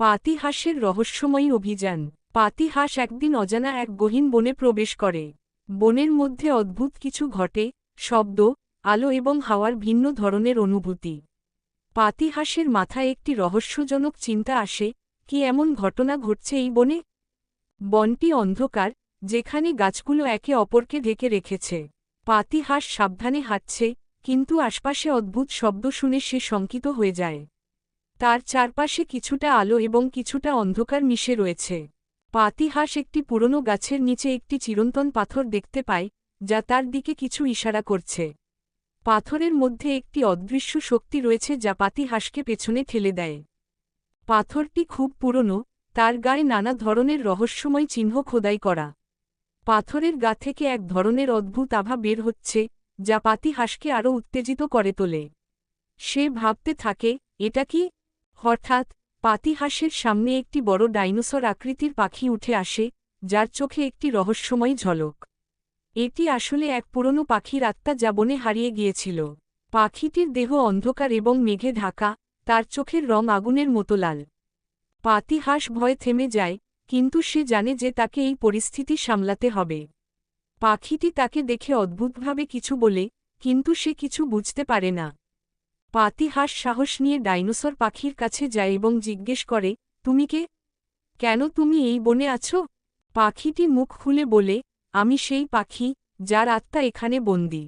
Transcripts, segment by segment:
পাতিহাসের রহস্যময়ী অভিযান। পাতিহাস একদিন অজানা এক গহীন বনে প্রবেশ করে। বনের মধ্যে অদ্ভুত কিছু ঘটে, শব্দ, আলো এবং হাওয়ার ভিন্ন ধরনের অনুভূতি। পাতিহাসের মাথায় একটি রহস্যজনক চিন্তা আসে, কি এমন ঘটনা ঘটছে এই বনে? বনটি অন্ধকার, যেখানে গাছগুলো একে অপরকে ঢেকে রেখেছে। পাতিহাস সাবধানে হাঁটছে, কিন্তু আশপাশে অদ্ভুত শব্দ শুনে সে শঙ্কিত হয়ে যায়। তার চারপাশে কিছুটা আলো এবং কিছুটা অন্ধকার মিশে রয়েছে। পাতিহাস একটি পুরনো গাছের নিচে একটি চিরন্তন পাথর দেখতে পায়, যা তার দিকে কিছু ইশারা করছে। পাথরের মধ্যে একটি অদৃশ্য শক্তি রয়েছে যা পাতিহাসকে পেছনে ঠেলে দেয়। পাথরটি খুব পুরনো, তার গায়ে নানা ধরনের রহস্যময় চিহ্ন খোদাই করা। পাথরের গা থেকে এক ধরনের অদ্ভুত আভা বের হচ্ছে, যা পাতিহাসকে আরও উত্তেজিত করে তোলে। সে ভাবতে থাকে, এটা কি? হঠাৎ, পাতিহাসের সামনে একটি বড় ডাইনোসর আকৃতির পাখি উঠে আসে, যার চোখে একটি রহস্যময় ঝলক। এটি আসলে এক পুরনো পাখির আত্মা যা বনে হারিয়ে গিয়েছিল। পাখিটির দেহ অন্ধকার এবং মেঘে ঢাকা, তার চোখের রং আগুনের মতো লাল। পাতিহাস ভয় থেমে যায়, কিন্তু সে জানে যে তাকে এই পরিস্থিতি সামলাতে হবে। পাখিটি তাকে দেখে অদ্ভুতভাবে কিছু বলে, কিন্তু সে কিছু বুঝতে পারে না। পাতিহাস সাহস নিয়ে ডাইনোসর পাখির কাছে যায় এবং জিজ্ঞেস করে, তুমি কে? কেন তুমি এই বনে আছো? পাখিটি মুখ খুলে বলে, আমি সেই পাখি, যার আত্মা এখানে বন্দি।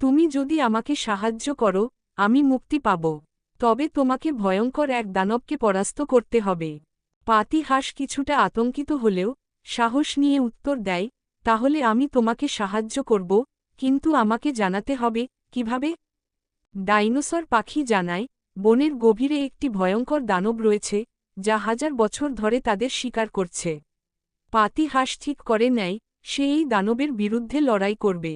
তুমি যদি আমাকে সাহায্য করো, আমি মুক্তি পাব। তবে তোমাকে ভয়ঙ্কর এক দানবকে পরাস্ত করতে হবে পাতিহাস কিছুটা আতঙ্কিত হলেও, সাহস নিয়ে উত্তর দেয়, তাহলে আমি তোমাকে সাহায্য করব, কিন্তু আমাকে জানাতে হবে, কীভাবে? ডাইনোসর পাখি জানায়, বনের গভীরে একটি ভয়ঙ্কর দানব রয়েছে, যা হাজার বছর ধরে তাদের শিকার করছে। পাতিহাস ঠিক করে নেয়, সে এই দানবের বিরুদ্ধে লড়াই করবে।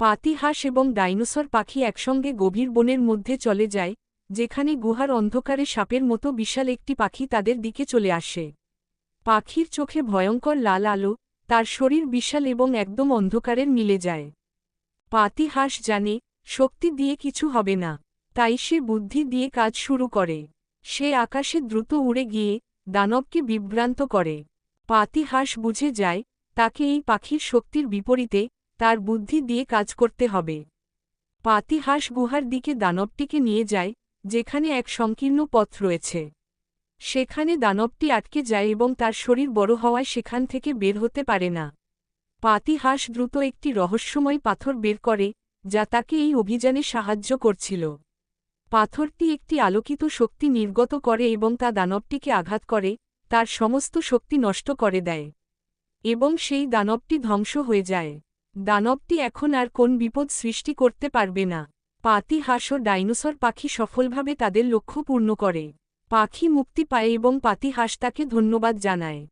পাতিহাস এবং ডাইনোসর পাখি একসঙ্গে গভীর বনের মধ্যে চলে যায়, যেখানে গুহার অন্ধকারে সাপের মতো বিশাল একটি পাখি তাদের দিকে চলে আসে। পাখির চোখে ভয়ঙ্কর লাল আলো, তার শরীর বিশাল এবং একদম অন্ধকারের মিলে যায়। পাতিহাস জানে শক্তি দিয়ে কিছু হবে না। তাই সে বুদ্ধি দিয়ে কাজ শুরু করে। সে আকাশে দ্রুত উড়ে গিয়ে দানবকে বিভ্রান্ত করে। পাতিহাস বুঝে যায়, তাকে এই পাখির শক্তির বিপরীতে তার বুদ্ধি দিয়ে কাজ করতে হবে। পাতিহাস গুহার দিকে দানবটিকে নিয়ে যায়, যেখানে এক সংকীর্ণ পথ রয়েছে। সেখানে দানবটি আটকে যায় এবং তার শরীর বড় হওয়ায় সেখান থেকে বের হতে পারে না। পাতিহাস দ্রুত একটি রহস্যময় পাথর বের করে যা তাকে এই অভিযানে সাহায্য করছিল। পাথরটি একটি আলোকিত শক্তি নির্গত করে এবং তা দানবটিকে আঘাত করে, তার সমস্ত শক্তি নষ্ট করে দেয়। এবং সেই দানবটি ধ্বংস হয়ে যায়। দানবটি এখন আর কোন বিপদ সৃষ্টি করতে পারবে না। পাতিহাস ও ডাইনোসর পাখি সফলভাবে তাদের লক্ষ্য পূর্ণ করে। পাখি মুক্তি পায় এবং পাতিহাস তাকে ধন্যবাদ জানায়।